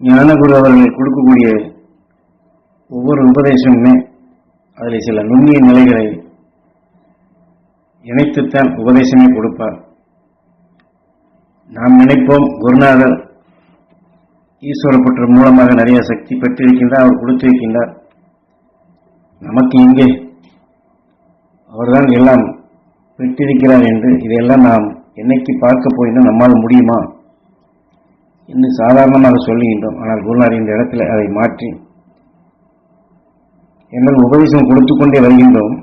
ஞானகுரு அவர்கள் கொடுக்கக்கூடிய ஒவ்வொரு உபதேசமுமே அதில் சில நுண்ணிய நிலைகளை இணைத்துத்தான் உபதேசமே கொடுப்பார். நாம் நினைப்போம் குருநாதர் ஈஸ்வரப்பற்று மூலமாக நிறைய சக்தி பெற்றிருக்கின்றார் அவர் கொடுத்திருக்கின்றார். நமக்கு இங்கே அவர்தான் எல்லாம் பெற்றிருக்கிறார் என்று இதையெல்லாம் நாம் என்னைக்கு பார்க்க போயினும் நம்மால் முடியுமா? என்று சாதாரணமாக சொல்லுகின்றோம் ஆனால் குருநாதர் இந்த இடத்துல அதை மாற்றி என்னால் உபதேசம் கொடுத்து கொண்டே வருகின்றோம்.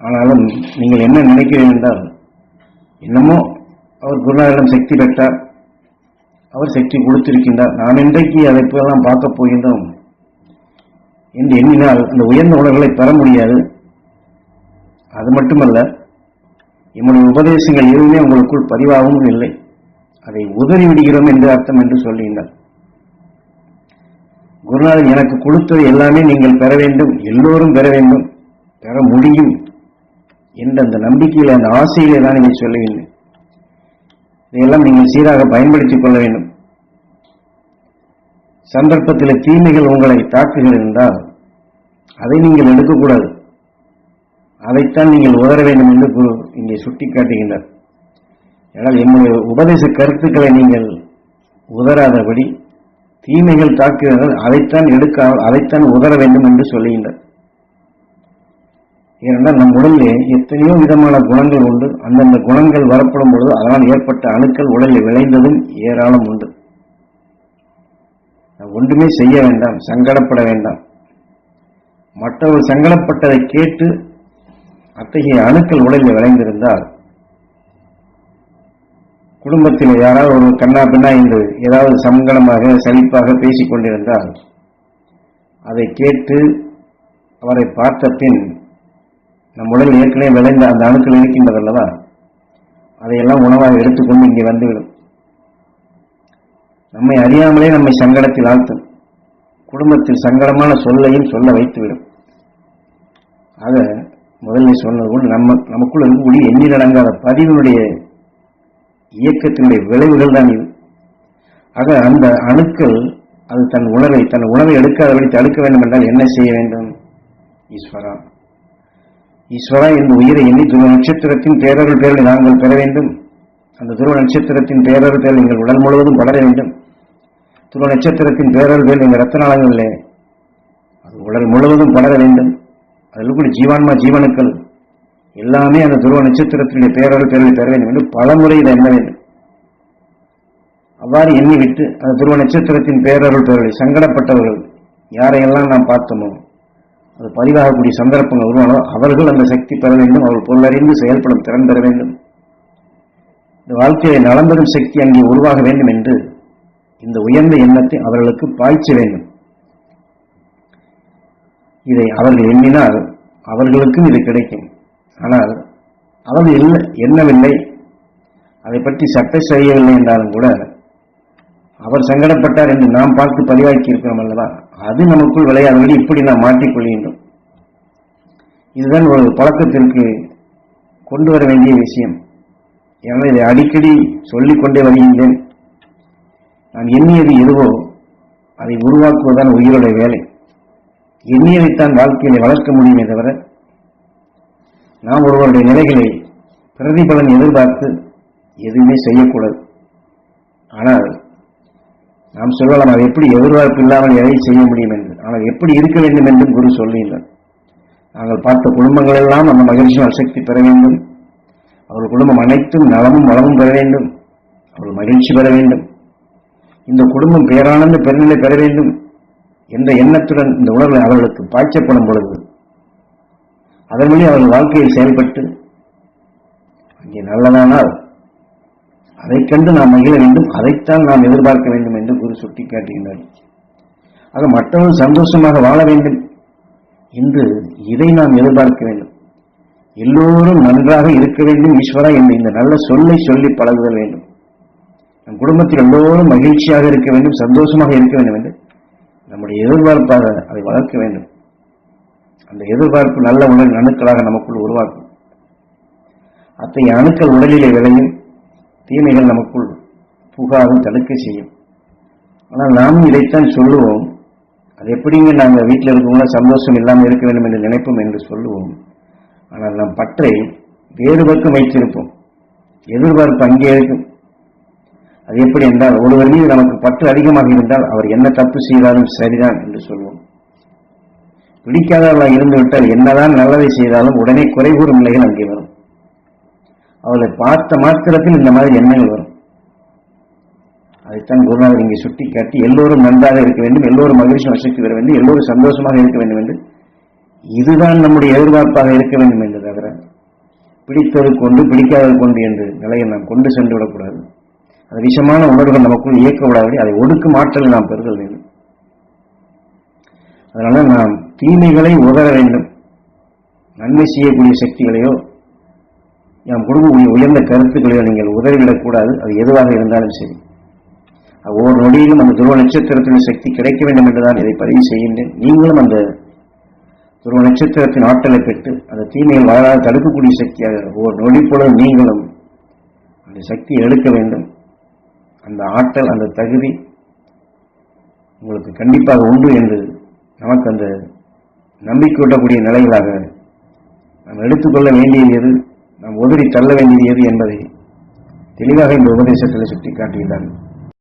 ஆனாலும் நீங்கள் என்ன நினைக்கிறீர்கள் என்றால் என்னமோ அவர் குருநாதரிடம் சக்தி பெற்றார். அவர் சக்தி கொடுத்திருக்கின்றார். நாம் இன்றைக்கு அதை போலாம் பார்க்க போகின்றோம் என்று எண்ணினால் அந்த உயர்ந்த உணர்வுகளை பெற முடியாது. அது மட்டுமல்ல என்னுடைய உபதேசங்கள் எதுவுமே உங்களுக்குள் பதிவாகவும் இல்லை. அதை உதறி விடுகிறோம் என்று அர்த்தம் என்று சொல்லுகின்றார் குருநாதர் எனக்கு கொடுத்தது எல்லாமே நீங்கள் பெற வேண்டும் எல்லோரும் பெற வேண்டும் பெற முடியும் என்ற அந்த நம்பிக்கையில் அந்த ஆசையிலே தான் இதை சொல்லுகின்றேன். இதையெல்லாம் நீங்கள் சீராக பயன்படுத்திக் கொள்ள வேண்டும். சந்தர்ப்பத்தில் தீமைகள் உங்களை தாக்குகிறது என்றால் அதை நீங்கள் எடுக்கக்கூடாது. அதைத்தான் நீங்கள் உதர வேண்டும் என்று குரு இங்கே சுட்டிக்காட்டுகின்றார். ஆனால் என்னுடைய உபதேச கருத்துக்களை நீங்கள் உதராதபடி தீமைகள் தாக்குகிறார்கள் அதைத்தான் எடுக்க அதைத்தான் உதர வேண்டும் என்று சொல்லுகின்றார் ஏனென்றால் நம் உடலிலே எத்தனையோ விதமான குணங்கள் உண்டு. அந்தந்த குணங்கள் வரப்படும் பொழுது அதனால் ஏற்பட்ட அணுக்கள் உடலில் விளைந்ததும் ஏராளம் உண்டு. ஒன்றுமே செய்ய வேண்டாம் சங்கடப்பட வேண்டாம். மற்றவர் சங்கடப்பட்டதை கேட்டு அத்தகைய அணுக்கள் உடலில் விளைந்திருந்தால் குடும்பத்தில் யாராவது ஒரு கண்ணா பின்னா என்று ஏதாவது சங்கடமாக சலிப்பாக பேசிக் கொண்டிருந்தால் அதை கேட்டு அவரை பார்த்த பின் நம் உடல் ஏற்கனவே விளைந்த அந்த அணுக்கள் இருக்கின்றது அல்லவா? அதையெல்லாம் உணவாக எடுத்துக்கொண்டு இங்கே வந்துவிடும். நம்மை அறியாமலே நம்மை சங்கடத்தில் ஆழ்த்தும். குடும்பத்தில் சங்கடமான சொல்லையும் சொல்ல வைத்துவிடும். ஆக முதல்ல சொன்னது போல் நம்ம நமக்குள்ள இருக்கக்கூடிய எண்ணிலடங்காத பதிவினுடைய இயக்கத்தினுடைய விளைவுகள் தான் இது ஆக அந்த அணுக்கள் அது தன் உணவை தன் உணவை எடுக்காதபடி தடுக்க வேண்டும் என்றால் என்ன செய்ய வேண்டும்? ஈஸ்வரா. ஈஸ்வரா என் உயிரை எண்ணி துருவ நட்சத்திரத்தின் பேரர்கள் பேரில் நாங்கள் பெற வேண்டும். அந்த துருவ நட்சத்திரத்தின் பேரருள் பேர் எங்கள் உடல் முழுவதும் வளர வேண்டும். துருவ நட்சத்திரத்தின் பேரருள் பேர் எங்கள் ரத்த நாளங்களிலே அது உடல் முழுவதும் வளர வேண்டும். அதில் கூட ஜீவான்மா ஜீவனுக்கள் எல்லாமே அந்த துருவ நட்சத்திரத்தினுடைய பேரருள் பேரலை பெற வேண்டும் என்று பலமுறை இதை எண்ண வேண்டும். அவ்வாறு எண்ணிவிட்டு அந்த துருவ நட்சத்திரத்தின் பேரருள் பேரலை சங்கடப்பட்டவர்கள் யாரையெல்லாம் நாம் பார்த்தோமோ அது பதிவாகக்கூடிய சந்தர்ப்பங்கள் உருவானோ அவர்கள் அந்த சக்தி பெற வேண்டும் அவர்கள் பொருளறிந்து செயல்படும் திறன் பெற வேண்டும். இந்த வாழ்க்கையை நலம்பெறும் சக்தி அங்கே உருவாக வேண்டும் என்று இந்த உயர்ந்த எண்ணத்தை அவர்களுக்கு பாய்ச்ச வேண்டும். இதை அவர்கள் எண்ணினால் அவர்களுக்கும் இது கிடைக்கும். ஆனால் அளவு இல்லை என்னவில்லை அதை பற்றி சட்டை செய்யவில்லை என்றாலும் கூட அவர் சங்கடப்பட்டார் என்று நாம் பார்த்து பதிவாக்கி இருக்கிறோம் அல்லவா? அது நமக்குள் விளையாடுவது இப்படி நாம் மாற்றிக்கொள்கின்றோம் இதுதான் ஒரு பழக்கத்திற்கு கொண்டு வர வேண்டிய விஷயம். எனவே இதை அடிக்கடி சொல்லிக்கொண்டே வருகின்றேன். நான் எண்ணியது எதுவோ அதை உருவாக்குவதுதான் உயிருடைய வேலை. எண்ணியதைத்தான் வாழ்க்கையை வளர்க்க முடியுமே தவிர நாம் ஒருவருடைய நிலைகளை பிரதிபலன் எதிர்பார்த்து எதுவுமே செய்யக்கூடாது. ஆனால் நாம் சொல்லலாம் அது எப்படி எதிர்பார்ப்பு இல்லாமல் எதை செய்ய முடியும் என்று? ஆனால் எப்படி இருக்க வேண்டும் என்றும் குரு சொல்லியுள்ளார் நாங்கள் பார்த்த குடும்பங்கள் எல்லாம் அந்த மகிழ்ச்சியும் அசக்தி பெற வேண்டும். அவர்கள் குடும்பம் அனைத்தும் நலமும் வளமும் பெற வேண்டும். அவர்கள் மகிழ்ச்சி பெற வேண்டும். இந்த குடும்பம் பேரானந்த பெருநிலை பெற வேண்டும். என்ற எண்ணத்துடன் இந்த உணர்வு அவர்களுக்கு பாய்ச்சப்படும் பொழுது அதன் வழி அவர்கள் வாழ்க்கையில் செயல்பட்டு அங்கே நல்லதானால் அதைக் கண்டு நாம் மகிழ வேண்டும் அதைத்தான் நாம் எதிர்பார்க்க வேண்டும் என்று குரு சுட்டிக்காட்டுகின்றார். ஆக மற்றவர்கள் சந்தோஷமாக வாழ வேண்டும் என்று இதை நாம் எதிர்பார்க்க வேண்டும். எல்லோரும் நன்றாக இருக்க வேண்டும் ஈஸ்வரா என்று இந்த நல்ல சொல்லை சொல்லி பழகுதல் வேண்டும். நம் குடும்பத்தில் எல்லோரும் மகிழ்ச்சியாக இருக்க வேண்டும் சந்தோஷமாக இருக்க வேண்டும் என்று நம்முடைய எதிர்பார்ப்பாக அதை வளர்க்க வேண்டும். அந்த எதிர்பார்ப்பு நல்ல உடல் அணுக்களாக நமக்குள் உருவாக்கும். அத்தகைய அணுக்கள் உடலிலே விளையும் தீமைகள் நமக்குள் புகாது தடுக்க செய்யும். ஆனால் நாமும் இதைத்தான் சொல்லுவோம். அது எப்படிங்க நாங்கள் வீட்டில் இருக்கவங்கள சந்தோஷம் இல்லாமல் இருக்க வேண்டும் என்று நினைப்போம் என்று சொல்லுவோம். ஆனால் நம் பற்றை வேறு பக்கம் வைத்திருப்போம். எதிர்பார்ப்பு அங்கே இருக்கும். அது எப்படி என்றால் ஒருவர் மீது நமக்கு பற்று அதிகமாக இருந்தால் அவர் என்ன தப்பு செய்தாலும் சரிதான் என்று சொல்லுவோம். பிடிக்காதவர்களாக இருந்துவிட்டால் என்னதான் நல்லதை செய்தாலும் உடனே குறை கூறும் நிலைகள் அங்கே வரும். அவளை பார்த்த மாத்திரத்தில் இந்த மாதிரி எண்ணங்கள் வரும். அதைத்தான் குருநாதர் இங்கே சுட்டி காட்டி எல்லோரும் நன்றாக இருக்க வேண்டும் எல்லோரும் மகிழ்ச்சி வசதி பெற வேண்டும் எல்லோரும் சந்தோஷமாக இருக்க வேண்டும் என்று இதுதான் நம்முடைய எதிர்பார்ப்பாக இருக்க வேண்டும் என்று தவிர பிடித்தது கொண்டு பிடிக்காதது கொண்டு என்று நிலையை நாம் கொண்டு சென்று விடக்கூடாது. அது விஷமான உணர்வுகள் நமக்குள் இயக்க விடாதபடி அதை ஒடுக்கும் ஆற்றலை நாம் பெறுதல் வேண்டும். அதனால நாம் தீமைகளை உதற வேண்டும். நன்மை செய்யக்கூடிய சக்திகளையோ நாம் கொடுக்கக்கூடிய உயர்ந்த கருத்துக்களையோ நீங்கள் உதறிவிடக்கூடாது அது எதுவாக இருந்தாலும் சரி. ஒவ்வொரு நொடியிலும் அந்த துருவ நட்சத்திரத்தின் சக்தி கிடைக்க வேண்டும் என்றுதான் இதை பதிவு செய்கின்றேன். நீங்களும் அந்த துருவ நட்சத்திரத்தின் ஆற்றலை பெற்று அந்த தீமையை வளராத தடுக்கக்கூடிய சக்தியாக ஒவ்வொரு நொடி பொழுது நீங்களும் அந்த சக்தியை எடுக்க வேண்டும். அந்த ஆற்றல் அந்த தகுதி உங்களுக்கு கண்டிப்பாக உண்டு என்று நமக்கு அந்த நம்பிக்கையூட்டக்கூடிய நிலைகளாக நாம் எடுத்துக்கொள்ள வேண்டியது எது நாம் உதறி தள்ள வேண்டியது எது என்பதை தெளிவாக இந்த உபதேசத்தில் சுட்டிக்காட்டியுள்ளார்கள்